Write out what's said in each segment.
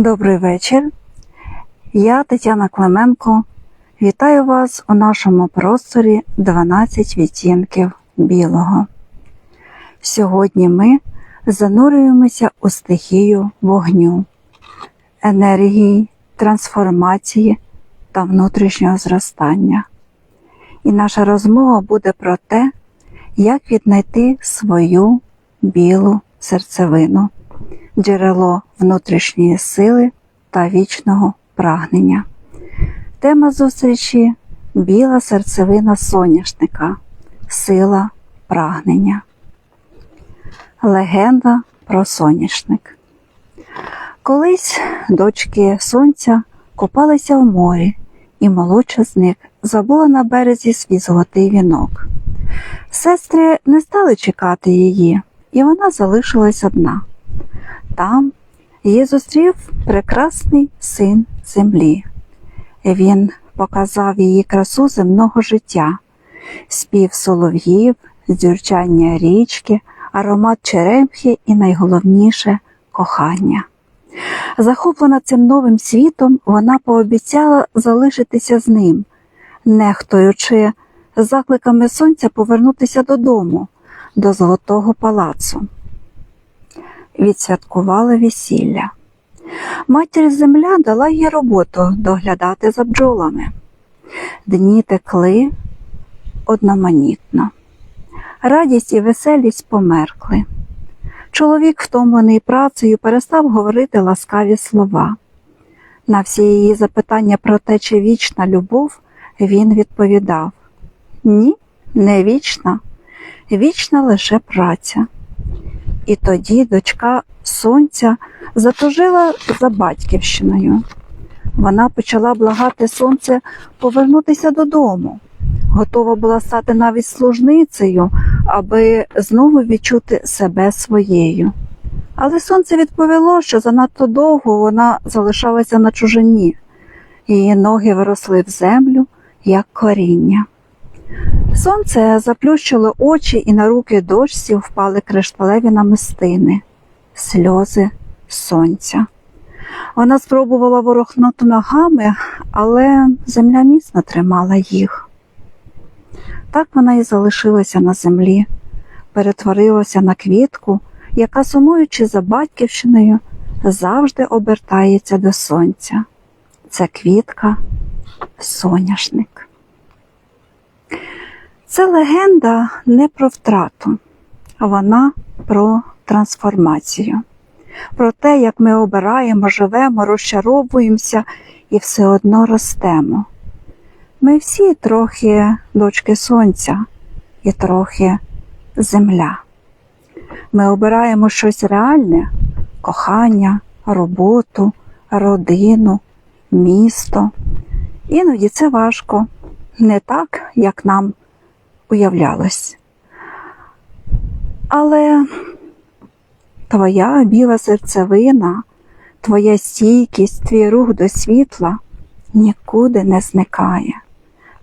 Добрий вечір. Я Тетяна Клименко. Вітаю вас у нашому просторі 12 відтінків білого. Сьогодні ми занурюємося у стихію вогню, енергії, трансформації та внутрішнього зростання. І наша розмова буде про те, як віднайти свою білу серцевину джерело внутрішньої сили та вічного прагнення. Тема зустрічі Біла серцевина соняшника, сила прагнення. Легенда про соняшник. Колись дочки сонця купалися в морі, і молодша з них забула на березі свій золотий вінок. Сестри не стали чекати її, і вона залишилась одна. Там її зустрів прекрасний син землі. Він показав її красу земного життя, спів солов'їв, дзюрчання річки, аромат черемхи і найголовніше кохання. Захоплена цим новим світом, вона пообіцяла залишитися з ним, нехтуючи закликами сонця повернутися додому, до Золотого палацу відсвяткували весілля. Матір земля дала їй роботу доглядати за бджолами. Дні текли одноманітно. Радість і веселість померкли. Чоловік, втомлений працею, перестав говорити ласкаві слова. На всі її запитання про те, чи вічна любов, він відповідав: Ні, не вічна, вічна лише праця. І тоді дочка сонця затужила за батьківщиною. Вона почала благати сонце повернутися додому, готова була стати навіть служницею, аби знову відчути себе своєю. Але сонце відповіло, що занадто довго вона залишалася на чужині, її ноги виросли в землю, як коріння. Сонце заплющило очі, і на руки дочці впали кришталеві намистини, сльози сонця. Вона спробувала ворухнути ногами, але земля міцно тримала їх. Так вона і залишилася на землі, перетворилася на квітку, яка, сумуючи за батьківщиною, завжди обертається до сонця. Це квітка соняшник. Це легенда не про втрату, вона про трансформацію, про те, як ми обираємо, живемо, розчаровуємося і все одно ростемо. Ми всі трохи дочки сонця і трохи земля. Ми обираємо щось реальне кохання, роботу, родину, місто. Іноді це важко, не так, як нам уявлялось. Але твоя біла серцевина, твоя стійкість, твій рух до світла нікуди не зникає,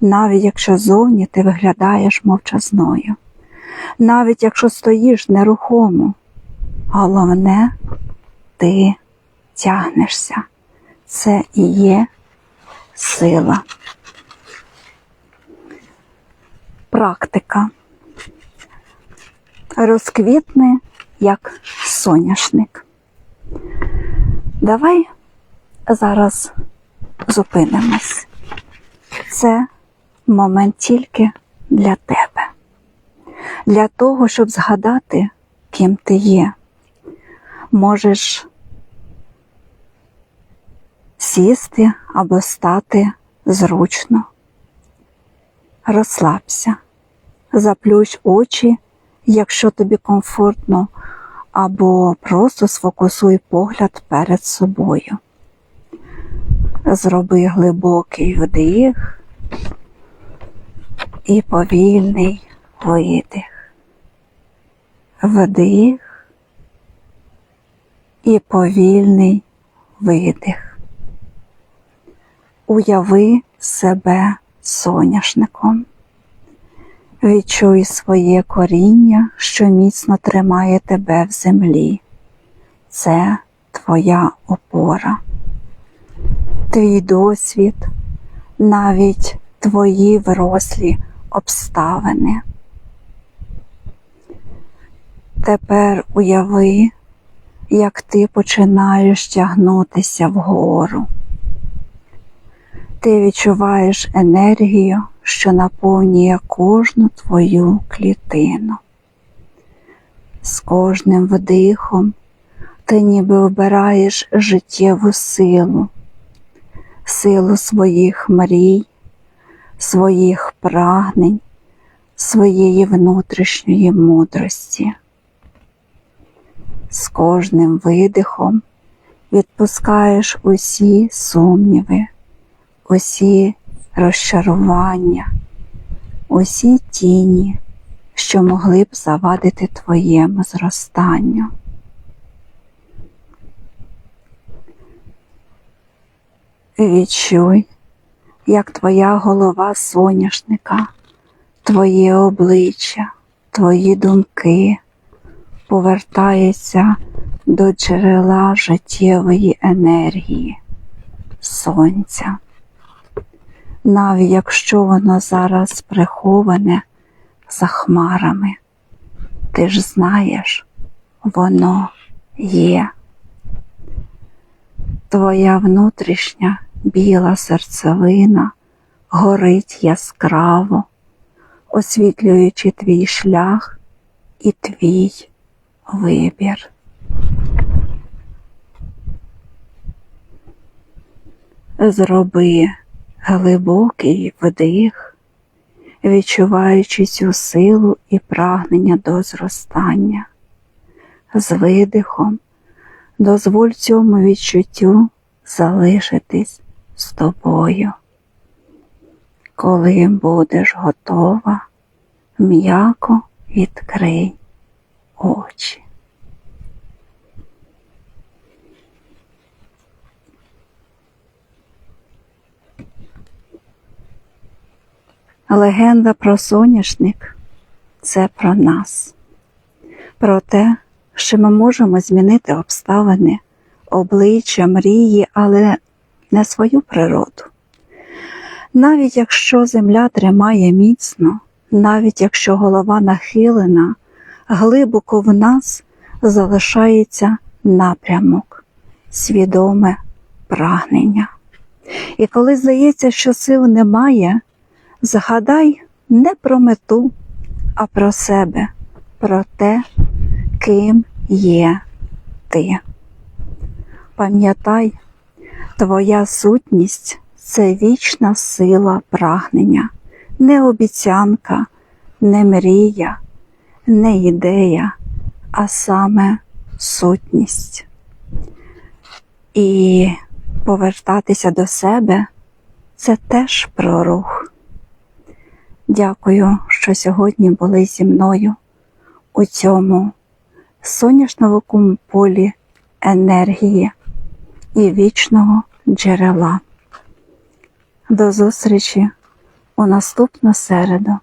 навіть якщо зовні ти виглядаєш мовчазною, навіть якщо стоїш нерухомо, головне ти тягнешся. Це і є сила. Практика. Розквітне як соняшник. Давай зараз зупинимось. Це момент тільки для тебе, для того, щоб згадати, ким ти є. Можеш сісти або стати зручно. Розслабся заплющ очі, якщо тобі комфортно, або просто сфокусуй погляд перед собою. Зроби глибокий вдих і повільний видих. Вдих і повільний видих. Уяви себе соняшником. Відчуй своє коріння, що міцно тримає тебе в землі. Це твоя опора. твій досвід, навіть твої вирослі обставини. Тепер уяви, як ти починаєш тягнутися вгору. Ти відчуваєш енергію, що наповнює кожну твою клітину. З кожним вдихом ти ніби обираєш життєву силу, силу своїх мрій, своїх прагнень, своєї внутрішньої мудрості. З кожним видихом відпускаєш усі сумніви, усі розчарування, усі тіні, що могли б завадити твоєму зростанню. Відчуй, як твоя голова соняшника, твоє обличчя, твої думки повертається до джерела життєвої енергії, сонця. Навіть якщо воно зараз приховане за хмарами, ти ж знаєш, воно є. Твоя внутрішня біла серцевина горить яскраво, освітлюючи твій шлях і твій вибір. Зроби глибокий вдих, відчуваючи цю силу і прагнення до зростання. З видихом дозволь цьому відчуттю залишитись з тобою. Коли будеш готова, м'яко відкрий очі. Легенда про соняшник це про нас, про те, що ми можемо змінити обставини, обличчя, мрії, але не свою природу. Навіть якщо земля тримає міцно, навіть якщо голова нахилена, глибоко в нас залишається напрямок, свідоме прагнення. І коли здається, що сил немає, згадай не про мету, а про себе, про те, ким є ти. Пам'ятай, твоя сутність це вічна сила прагнення, не обіцянка, не мрія, не ідея, а саме сутність. І повертатися до себе це теж про рух. Дякую, що сьогодні були зі мною у цьому соняшновому полі енергії і вічного джерела. До зустрічі у наступну середу.